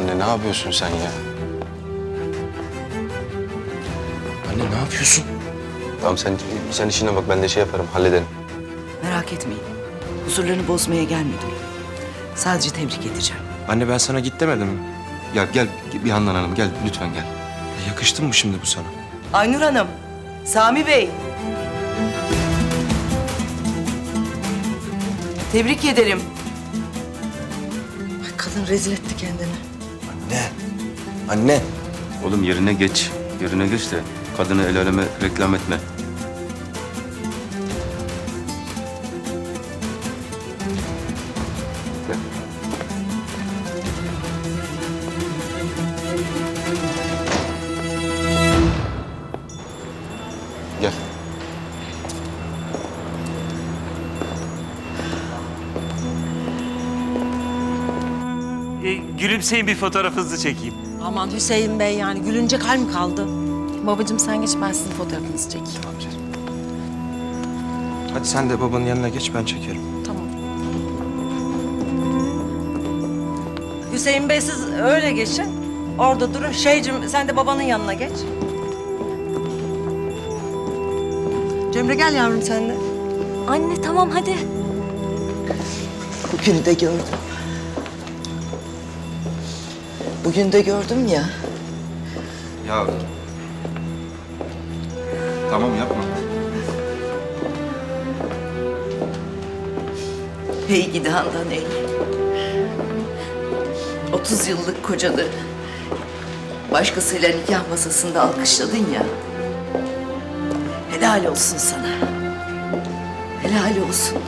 yapıyorsun sen ya? Anne ne yapıyorsun? Tamam sen sen işine bak ben de şey yaparım hallederim. Merak etmeyin. Huzurlarını bozmaya gelmedim. Sadece tebrik edeceğim. Anne ben sana git demedim mi? Ya gel bir Handan Hanım gel lütfen gel. Ya Yakıştı mı şimdi bu sana? Aynur Hanım, Sami Bey. Tebrik ederim. Ay kadın rezil etti kendini. Anne. Anne. Oğlum yerine geç. Yerine geç de kadını el aleme reklam etme. Gel. E, gülümseyin bir fotoğrafınızı çekeyim. Aman Hüseyin Bey yani gülünecek hal mi kaldı? Babacığım sen geç ben sizin fotoğrafınızı çekeyim. Hadi sen de babanın yanına geç ben çekerim. Tamam. Hüseyin Bey siz öyle geçin. Orada durun. Şeycim sen de babanın yanına geç. Cemre gel yavrum sen de. Anne tamam hadi. Bugün de gördüm. Bugün de gördüm ya. Ya. Tamam yapma. Hey gidi Handan ey. 30 yıllık kocanı başkasıyla nikah masasında alkışladın ya. Helal olsun sana. Helal olsun.